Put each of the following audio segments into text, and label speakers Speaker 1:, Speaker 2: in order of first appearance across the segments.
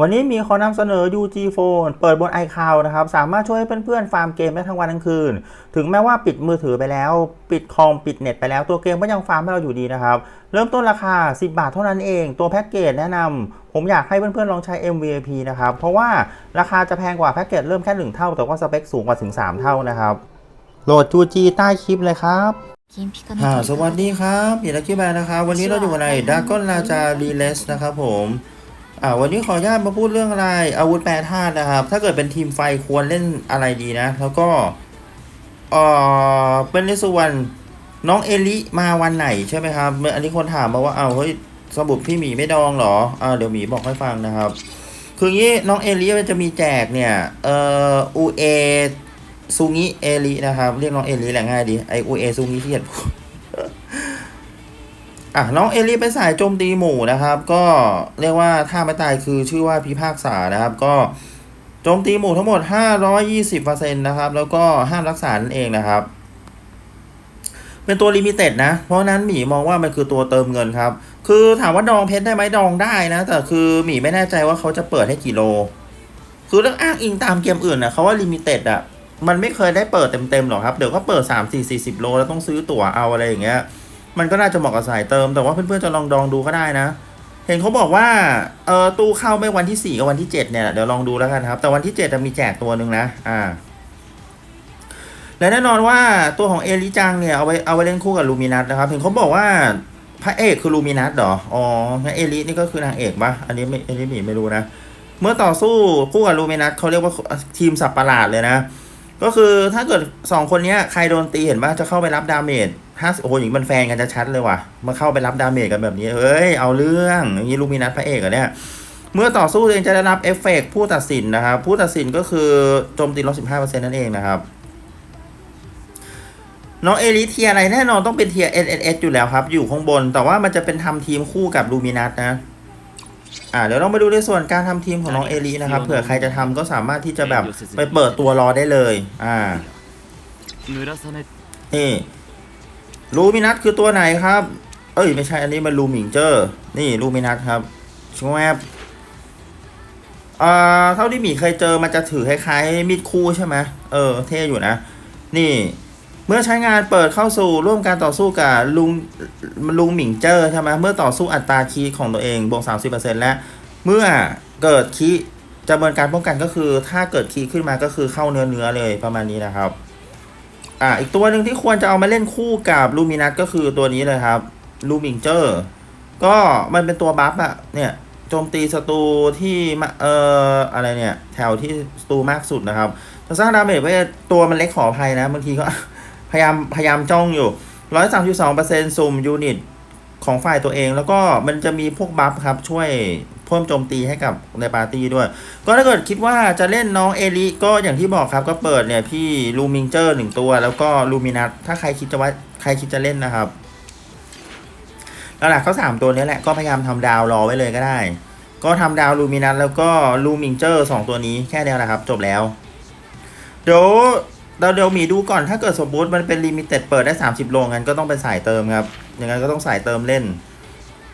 Speaker 1: วันนี้มีขอนำเสนอ UG Phone เปิดบน iCloud นะครับ สามารถช่วยเพื่อนๆ ฟาร์มเกมได้ทั้งวันทั้งคืน ถึงแม้ว่าปิดมือถือไปแล้ว ปิดคอม ปิดเน็ตไปแล้วตัวเกมก็ยังฟาร์มให้เราอยู่ดีนะครับ เริ่มต้นราคา 10 บาทเท่านั้นเอง ตัวแพ็กเกจแนะนำผมอยากให้เพื่อนๆ ลองใช้ MVP นะครับ เพราะว่าราคาจะแพงกว่าแพ็กเกจเริ่มแค่ 1 เท่า แต่ว่าสเปคสูงกว่าถึง 3 เท่านะครับโหลด UG ใต้คลิปเลยครับสวัสดีครับเดลักกี้แบนะครับ วันนี้เราอยู่ในดากอนลาจารีเลสนะครับผม อ่าวันนี้ขออนุญาตมาพูดเรื่องอะไร อาวุธแปรธาตุนะครับ ถ้าเกิดเป็นทีมไฟควรเล่นอะไรดีนะ แล้วก็เออเป็นในส่วนน้องเอลิมาวันไหนใช่ไหมครับเมื่ออันนี้คนถามมาว่าเอาเฮ้ยสมุดพี่หมีไม่ดองหรออ่าเดี๋ยวหมีบอกให้ฟังนะครับ คืองี้น้องเอลิจะมีแจกเนี่ย เอ่ออูเอซูงิเอลินะครับ เรียกน้องเอลิแหละง่ายดีไออูเอซูงิที่เขียน อะน้องเอลิเป็นสายโจมตีหมู่นะครับ ก็เรียกว่าท่าไม่ตายคือชื่อว่าพิพากษานะครับ ก็โจมตีหมู่ทั้งหมด 520%นะครับ แล้วก็ห้ามรักษานั่นเองนะครับ เป็นตัวลิมิเต็ดนะ เพราะนั้นหมีมองว่ามันคือตัวเติมเงินครับ คือถามว่าดองเพชรได้ไหมดองได้นะ แต่คือหมีไม่แน่ใจว่าเขาจะเปิดให้กี่โล คือเรื่องอ้างอิงตามเกมอื่นนะเขาว่าลิมิเต็ดอะมันไม่เคยได้เปิดเต็มๆหรอกครับ เดี๋ยวก็เปิด 3 4 40 โลแล้วต้องซื้อตั๋วเอาอะไรอย่างเงี้ย มันก็น่าจะเหมาะกับสายเติม แต่ว่าเพื่อนๆจะลองดองดูก็ได้นะ เห็นเขาบอกว่าเออตู้เข้าไม่วันที่ 4 กับวันที่ 7 เนี่ยเดี๋ยวลองดูแล้วกันครับ แต่วันที่7จะมีแจกตัวหนึ่งนะ อ่า และแน่นอนว่าตัวของเอลิจังเนี่ยเอาไว้เอาไว้เล่นคู่กับลูมินัสนะครับ เห็นเขาบอกว่าพระเอกคือลูมินัสเหรอ อ๋องั้นเอลินี่ก็คือนางเอกปะอันนี้ไม่อันนี้หมีไม่รู้นะ เมื่อต่อสู้คู่กับลูมินัสเขาเรียกว่าทีมสับประหลาดเลยนะ ก็คือถ้าเกิดสองคนนี้ใครโดนตีเห็นว่าจะเข้าไปรับดาเมจ ถ้าโอ้โหอย่างนี้มันแฟนกันจะชัดเลยว่ะ มาเข้าไปรับดาเมจกันแบบนี้ เฮ้ย เอาเรื่องอย่างนี้ลูมินัสพระเอกเหรอะเนี่ย เมื่อต่อสู้ตัวเองจะได้รับเอฟเฟกต์ผู้ตัดสินนะครับ ผู้ตัดสินก็คือโจมตีลบสิบห้าเปอร์เซ็นต์นั่นเองนะครับ น้องเอลิเทียอะไรแน่นอนต้องเป็นเทีย S S S อยู่แล้วครับ อยู่ข้างบน แต่ว่ามันจะเป็นทำทีมคู่กับลูมินัสนะ อ่าเดี๋ยวเรามาดูในส่วนการทำทีมของน้องเอลินะครับ เผื่อใครจะทำก็สามารถที่จะแบบไปเปิดตัวรอได้เลย อ่า
Speaker 2: 村雨
Speaker 1: นี่ ลูมินัสคือตัวไหนครับ เอ้ยไม่ใช่อันนี้มันลูมิงเจอร์ นี่ลูมินัสครับชวบเอ่าเท่าที่หมีเคยเจอมันจะถือคล้ายๆมีดคู่ใช่ไหมเออ เท่อยู่นะ นี่ เมื่อใช้งานเปิดเข้าสู่ร่วมการต่อสู้กับลุงลุงหมิงเจอร์ใช่ไหมเมื่อต่อสู้อัตราคีย์ของตัวเองบวก 30%และ เมื่อเกิดคีย์จำนวนการป้องกันก็คือ ถ้าเกิดคีย์ขึ้นมาก็คือเข้าเนื้อเนื้อเลยประมาณนี้นะครับ อ่าอีกตัวหนึ่งที่ควรจะเอามาเล่นคู่กับลูมินัสก็คือตัวนี้เลยครับลูมิงเจอร์ก็มันเป็นตัวบัฟอะเนี่ยโจมตีศัตรูที่เอ่ออะไรเนี่ยแถวที่ศัตรูมากสุดนะครับจะสร้างดาเมจไว้ตัวมันเล็กขออภัยนะบางทีก็ พยายามพยายามจ้องอยู่ร้อยสุ่มยูนิต ของฝ่ายตัวเอง แล้วก็มันจะมีพวกบัฟครับช่วยเพิ่มโจมตีให้กับในปาร์ตี้ด้วย ก็ถ้าเกิดคิดว่าจะเล่นน้องเอลิก็อย่างที่บอกครับก็เปิดเนี่ยพี่ลูมิงเจอร์หนึ่งตัว แล้วก็ลูมินัสถ้าใครคิดจะว่าใครคิดจะเล่นนะครับหลักๆก็สามตัวนี้แหละก็พยายามทำดาวรอไว้เลยก็ได้ ก็ทำดาวลูมินัสแล้วก็ลูมิงเจอร์สองตัวนี้แค่เดียวแหละครับ จบแล้ว เดี๋ยวเราเดี๋ยวมีดูก่อนถ้าเกิดสมมติมันเป็นลิมิเต็ดเปิดได้ 30 โลงั้นก็ต้องเป็นสายเติมครับ อย่างนั้นก็ต้องสายเติมเล่น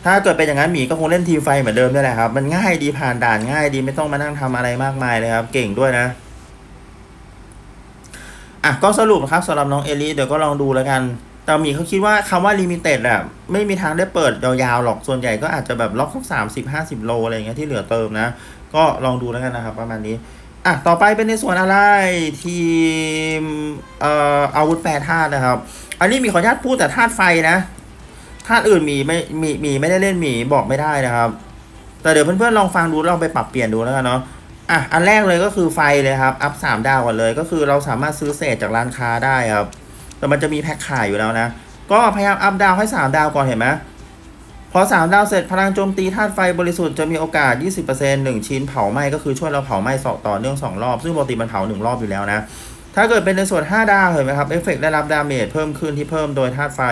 Speaker 1: ถ้าเกิดเป็นอย่างนั้นหมีก็คงเล่นทีมไฟเหมือนเดิมนี่แหละครับ มันง่ายดีผ่านด่านง่ายดีไม่ต้องมานั่งทำอะไรมากมายเลยครับ เก่งด้วยนะอะก็สรุปนะครับสำหรับน้องเอลิเดี๋ยวก็ลองดูแล้วกันแต่หมีเขาคิดว่าคำว่าลิมิเต็ดอะไม่มีทางได้เปิดยาวๆหรอกส่วนใหญ่ก็อาจจะแบบล็อกสักสามสิบห้าสิบโลอะไรเงี้ยที่เหลือเติมนะ ก็ลองดูแล้วกันนะครับ ประมาณนี้อะต่อไปเป็นในส่วนอะไรทีมเอ่ออาวุธแปรธาตุนะครับ อันนี้มีขออนุญาตพูดแต่ธาตุไฟนะ ธาตุอื่นมีไม่มีมีไม่ได้เล่นมีบอกไม่ได้นะครับ แต่เดี๋ยวเพื่อนๆลองฟังดูลองไปปรับเปลี่ยนดูแล้วกันเนาะอะอันแรกเลยก็คือไฟเลยครับ อัพสามดาวก่อนเลย ก็คือเราสามารถซื้อเศษจากร้านค้าได้ครับ แต่มันจะมีแพ็คขายอยู่แล้วนะ ก็พยายามอัพดาวให้สามดาวก่อนเห็นไหมพอสามดาวเสร็จพลังโจมตีธาตุไฟบริสุทธิ์จะมีโอกาส 20% 1 ชิ้นเผาไหม้ก็คือช่วยเราเผาไหม้สอต่อเนื่อง 2 รอบ ซึ่งปกติมันเผา 1 รอบอยู่แล้วนะ ถ้าเกิดเป็นในส่วน 5 ดาวเห็นไหมครับ เอฟเฟกได้รับดาเมจเพิ่มขึ้นที่เพิ่มโดยธาตุไฟ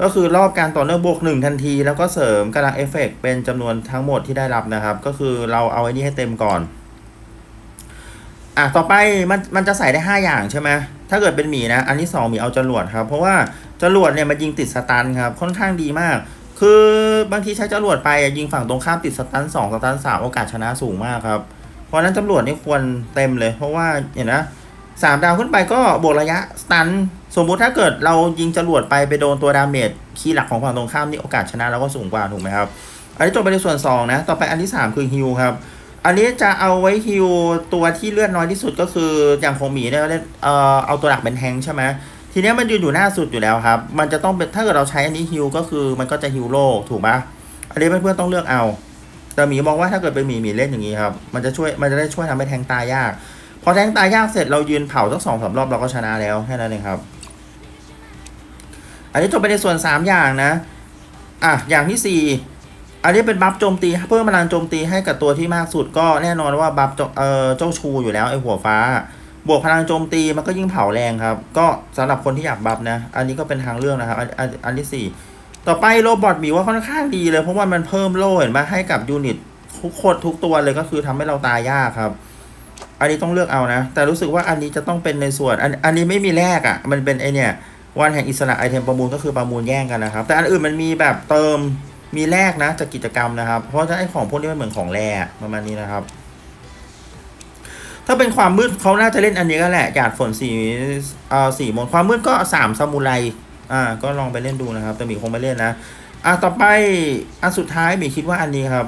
Speaker 1: ก็คือรอบการต่อเนื่องบวกหนึ่งทันที แล้วก็เสริมกำลังเอฟเฟกต์เป็นจำนวนทั้งหมดที่ได้รับนะครับ ก็คือเราเอาไอ้นี่ให้เต็มก่อน อะต่อไปมันมันจะใส่ได้ 5 อย่างใช่ไหมถ้าเกิดเป็นหมีนะ อันที่2หมีเอาจรวดครับ เพราะว่าจรวดเนี่ยมันยิงติดสตันครับ ค่อนข้างดีมาก คือบางทีใช้จรวดไปยิงฝั่งตรงข้ามติดสตัน2สตัน3โอกาสชนะสูงมากครับ เพราะฉะนั้นจรวดนี่ควรเต็มเลย เพราะว่าเห็นนะ สามดาวขึ้นไปก็บวกระยะสตัน สมมุติถ้าเกิดเรายิงจรวดไปไปโดนตัวดาเมจคีย์หลักของฝั่งตรงข้ามนี่โอกาสชนะเราก็สูงกว่าถูกไหมครับ อันนี้จบไปในส่วน 2 นะ ต่อไปอันที่ 3 คือฮิลครับ อันนี้จะเอาไว้ฮิลตัวที่เลือดน้อยที่สุดก็คืออย่างของหมีเนี่ยเล่นเอ่อเอาตัวหลักเป็นแทงใช่ไหมทีเนี้ยมันยืนอยู่หน้าสุดอยู่แล้วครับ มันจะต้องเป็นถ้าเกิดเราใช้อันนี้ฮิลก็คือมันก็จะฮิลโลกถูกไหมอันนี้เพื่อนๆต้องเลือกเอา แต่หมีมองว่าถ้าเกิดเป็นหมีหมีเล่นอย่างนี้ครับ มันจะช่วยมันจะได้ช่วยทำให้แทงตายยาก พอแทงตายยากเสร็จเรายืนเผาสักสองสามรอบเราก็ชนะแล้วแค่นั้นเองครับ อันนี้จบไปในส่วน3อย่างนะ อะอย่างที่4อันนี้เป็นบัฟโจมตีเพิ่มพลังโจมตีให้กับตัวที่มากสุดก็แน่นอนว่าบัฟเจ้าเอ่อเจ้าชูอยู่แล้วไอหัวฟ้า บวกพลังโจมตีมันก็ยิ่งเผาแรงครับ ก็สำหรับคนที่อยากบัฟนะ อันนี้ก็เป็นทางเลือกนะครับ อันอันอันที่4ต่อไปโรบอทมีว่าค่อนข้างดีเลยเพราะว่ามันเพิ่มโล่เห็นไหมให้กับยูนิตทุกคนทุกตัวเลยก็คือทำให้เราตายยากครับ อันนี้ต้องเลือกเอานะ แต่รู้สึกว่าอันนี้จะต้องเป็นในส่วนอันอันนี้ไม่มีแลกอะ่ะ มันเป็นไอเนี่ยวันแห่งอิสระไอเทมประมูลก็คือประมูลแย่งกันนะครับ แต่อันอื่นมันมีแบบเติมมีแลกนะจากกิจกรรมนะครับ เพราะฉะนั้นไอของพวกนี้มันเหมือนของแร่ประมาณนี้นะครับ ถ้าเป็นความมืดเขาน่าจะเล่นอันนี้ก็แหละหยาดฝนสีเอ่อสีมนความมืดก็สามซามูไรอ่าก็ลองไปเล่นดูนะครับ แต่หมีคงไม่เล่นนะอะต่อไปอันสุดท้ายหมีคิดว่าอันนี้ครับ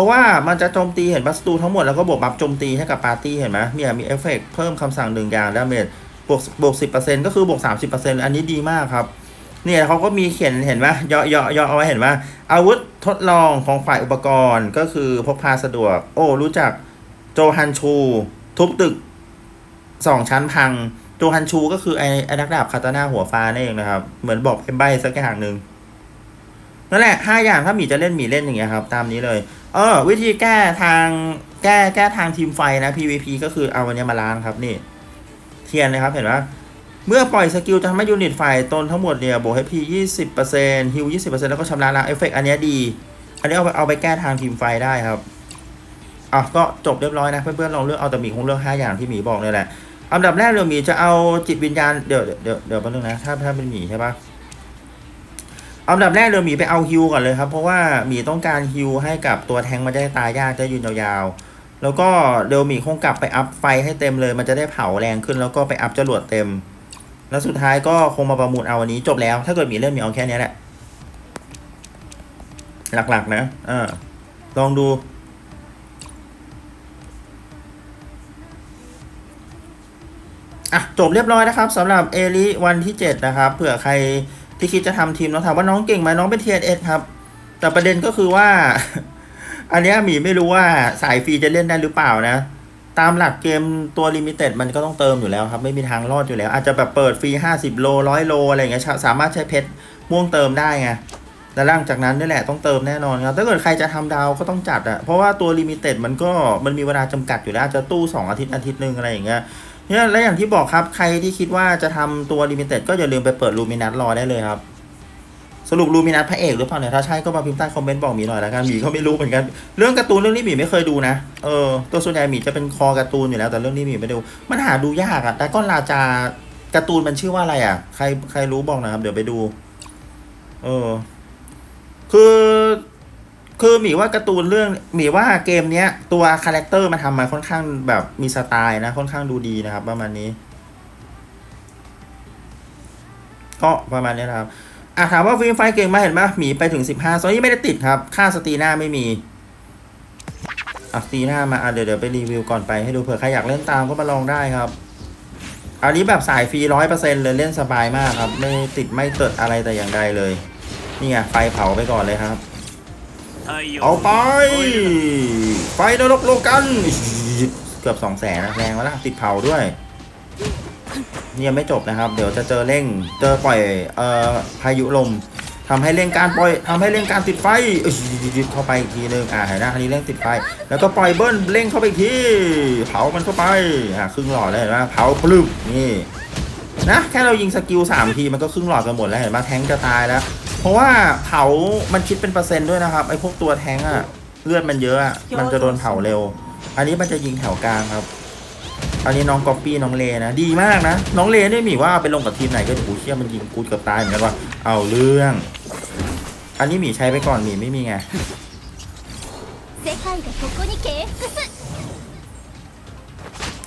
Speaker 1: ราะว่ามันจะโจมตีเห็นบัสตูทั้งหมดแล้วก็บวกบัฟโจมตีให้กับปาร์ตี้เห็นไหมเนี่ยมีเอฟเฟกต์เพิ่มคำสั่งหนึ่งอย่างดาเมจบวกบวกสิบเปอร์เซ็นต์ก็คือบวกสามสิบเปอร์เซ็นต์อันนี้ดีมากครับ เนี่ยเขาก็มีเขียนเห็นไหมย่อย่อย่อเอาไว้เห็นไหมอาวุธทดลองของฝ่ายอุปกรณ์ก็คือพกพาสะดวก โอ้รู้จักโจฮันชู ทุบตึกสองชั้นพังโจฮันชูก็คือไอ้ไอ้นักดาบคาตาน่าหัวฟ้านั่นเองนะครับ เหมือนบอกเป็นใบสักอย่างหนึ่งนั่นแหละห้าอย่างถ้าหมีจะเล่นหมีเล่นอย่างเงี้ยครับ ตามนี้เลย เออวิธีแก้ทางแก้แก้ทางทีมไฟนะ PVP ก็คือเอาวันนี้มาล้างครับนี่ เทียนนะครับเห็นไหมเมื่อปล่อยสกิลจะทำให้ยูนิตไฟตนทั้งหมดเนี่ยบวกให้พียี่สิบเปอร์เซ็นต์ฮิวยี่สิบเปอร์เซ็นต์แล้วก็ชำระล้างเอฟเฟกต์อันเนี้ยดี อันนี้เอาไปเอาไปแก้ทางทีมไฟได้ครับอะก็จบเรียบร้อยนะเพื่อนๆลองเลือกเอาแต่หมีคงเลือกห้าอย่างที่หมีบอกเนี่ยแหละอันดับแรกเดี๋ยวหมีจะเอาจิตวิญญาณเดี๋ยวเดี๋ยวเดี๋ยวเดี๋ยวแป๊บนึงนะถ้าถ้าเป็นหมีใช่ปะ อันดับแรกเดี๋ยวหมีไปเอาฮิวก่อนเลยครับ เพราะว่าหมีต้องการฮิวให้กับตัวแทงมันจะได้ตายยากจะยืนยาวๆ แล้วก็เดี๋ยวหมีคงกลับไปอัพไฟให้เต็มเลย มันจะได้เผาแรงขึ้นแล้วก็ไปอัพจรวดเต็ม แล้วสุดท้ายก็คงมาประมูลเอาวันนี้จบแล้ว ถ้าเกิดหมีเล่นหมีเอาแค่นี้แหละ หลักๆ นะอ่าลองดูอะจบเรียบร้อยนะครับสำหรับเอลิวันที่ 7 นะครับเผื่อใคร ที่คิดจะทำทีมน้องถามว่าน้องเก่งไหมน้องเป็น TNS ครับ แต่ประเด็นก็คือว่า อันนี้หมีไม่รู้ว่าสายฟรีจะเล่นได้หรือเปล่านะ ตามหลักเกมตัวลิมิเต็ดมันก็ต้องเติมอยู่แล้วครับ ไม่มีทางรอดอยู่แล้ว อาจจะแบบเปิดฟรี50 โลร้อยโลอะไรอย่างเงี้ยสามารถใช้เพชรม่วงเติมได้ไงแต่หลังจากนั้นนี่แหละต้องเติมแน่นอนครับถ้าเกิดใครจะทำดาวก็ต้องจัดอะเพราะว่าตัวลิมิเต็ดมันก็มันมีเวลาจำกัดอยู่แล้วอาจจะตู้สองอาทิตย์อาทิตย์หนึ่งอะไรอย่างเงี้ย เนี่ยและอย่างที่บอกครับ ใครที่คิดว่าจะทำตัวลิมิเต็ดก็อย่าลืมไปเปิดลูมินัสรอได้เลยครับ สรุปลูมินัสพระเอกหรือเปล่าเนี่ย ถ้าใช่ก็มาพิมพ์ใต้คอมเมนต์บอกหมีหน่อยแล้วกันหมีก็ไม่รู้เหมือนกัน เรื่องการ์ตูนเรื่องนี้หมีไม่เคยดูนะ เออ ตัวส่วนใหญ่หมีจะเป็นคอการ์ตูนอยู่แล้ว แต่เรื่องนี้หมีไม่ดู มันหาดูยากอะแต่ก้อนราจาการ์ตูนมันชื่อว่าอะไรอะใครใครรู้บอกนะครับ เดี๋ยวไปดู เออ คือ คือหมีว่าการ์ตูนเรื่องหมีว่าเกมเนี้ย ตัวคาแรคเตอร์มันทำมาค่อนข้างแบบมีสไตล์นะ ค่อนข้างดูดีนะครับ ประมาณนี้ ก็ประมาณนี้นะครับอะถามว่าฟิล์มไฟเก่งไหมเห็นไหมหมีไปถึงสิบห้าโซนี่ไม่ได้ติดครับ ค่าสตีหน้าไม่มีอะสตีหน้ามาอะเดี๋ยวเดี๋ยวไปรีวิวก่อนไปให้ดูเผื่อใครอยากเล่นตามก็มาลองได้ครับอันนี้แบบสายฟรีร้อยเปอร์เซ็นต์เลยเล่นสบายมากครับ ไม่ติดไม่เติดอะไรแต่อย่างใดเลย นี่ไงไฟเผาไปก่อนเลยครับ เอาไป ไฟนรกโลกันเกือบสองแสนแรงแล้วล่ะติดเผาด้วยนี่ยังไม่จบนะครับ เดี๋ยวจะเจอเร่งเจอปล่อยเอ่อพายุลมทำให้เร่งการปล่อยทำให้เร่งการติดไฟเอ้ยเข้าไปอีกทีนึงอ่าเห็นนะอันนี้เร่งติดไฟ แล้วก็ปล่อยเบิ้ลเร่งเข้าไปอีกทีเผามันเข้าไปอ่าครึ่งหลอดเลยเห็นไหมเผาปลื้มนี่นะแค่เรายิงสกิลสามทีมันก็ครึ่งหลอดกันหมดแล้วเห็นปะแทงจะตายแล้ว เพราะว่าเผา มันคิดเป็นเปอร์เซ็นต์ด้วยนะครับ ไอ้พวกตัวแท้งอะเลือดมันเยอะอะมันจะโดนเผาเร็ว อันนี้มันจะยิงแถวกลางครับ อันนี้น้องก๊อปปี้น้องเลนะ ดีมากนะ น้องเลนี่มีว่าไปลงกับทีมไหนก็โอ้หเชี่ยมันยิงกูเกืบตายเหมือนกันว่า เอาเรื่อง อันนี้หมีใช้ไปก่อนหมีไม่มีไง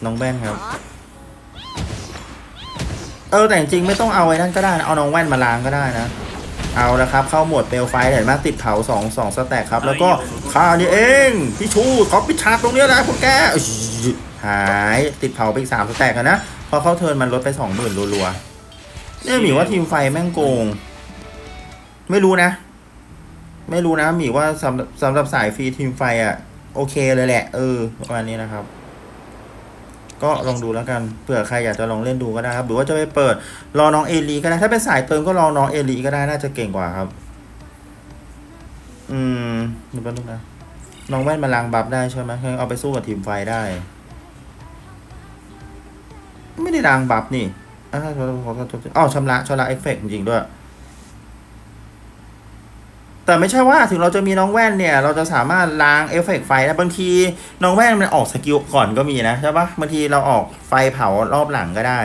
Speaker 1: น้องแบนครับ เออแต่จริงไม่ต้องเอาไอ้นั่นก็ได้นะเอาน้องแว่นมาล้างก็ได้นะ เอาละครับ เข้าโหมดเปลวไฟเห็นไหมติดเผาสองสองสแต็กครับ แล้วก็ข้านี่เองพี่ชูเขาปิดฉากตรงเนี้ยนะพวกแกอื้อหายติดเผาไปอีกสามสแต็กอะนะพอเข้าเทิร์นมันลดไปสองหมื่นรัวๆเนี่ยหมีว่าทีมไฟแม่งโกง ไม่รู้นะ ไม่รู้นะหมีว่าสำหรับสำหรับสายฟรีทีมไฟอะโอเคเลยแหละ เออประมาณนี้นะครับ ก็ลองดูแล้วกันเผื่อใครอยากจะลองเล่นดูก็ได้ครับ หรือว่าจะไปเปิดรอน้องเอลีก็ได้ ถ้าเป็นสายเติมก็รอน้องเอลีก็ได้น่าจะเก่งกว่าครับ อืมดูแป๊บนึงนะน้องแว่นมาล้างบัฟได้ใช่ไหมเอาไปสู้กับทีมไฟได้ ไม่ได้ล้างบัฟนี่อ้าวอ๋อชำระชำระเอฟเฟกต์จริงด้วย แต่ไม่ใช่ว่าถึงเราจะมีน้องแว่นเนี่ย เราจะสามารถล้างเอฟเฟกต์ไฟได้บางทีน้องแว่นมันออกสกิลก่อนก็มีนะใช่ปะบางทีเราออกไฟเผารอบหลังก็ได้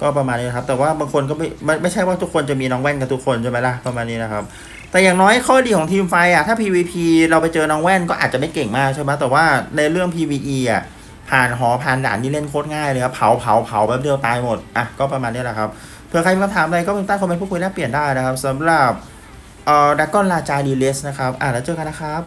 Speaker 1: ก็ประมาณนี้ครับ แต่ว่าบางคนก็ไม่ไม่ใช่ว่าทุกคนจะมีน้องแว่นกับทุกคนใช่ไหมล่ะประมาณนี้นะครับ แต่อย่างน้อยข้อดีของทีมไฟอะถ้า PVP เราไปเจอน้องแว่นก็อาจจะไม่เก่งมากใช่ไหมแต่ว่าในเรื่อง PVE อะผ่านหอผ่านด่านนี่เล่นโคตรง่ายเลยครับเผาเผาเผาแป๊บเดียวตายหมดอะก็ประมาณนี้แหละครับเผื่อใครมีคำถามอะไรก็เป็นใต้คอมเมนต์พูดคุยแลกเปลี่ยนได้นะครับสำหรับ เอ่อดักกอนลาจาดีเลสนะครับ อ่าแล้วเจอกันนะครับ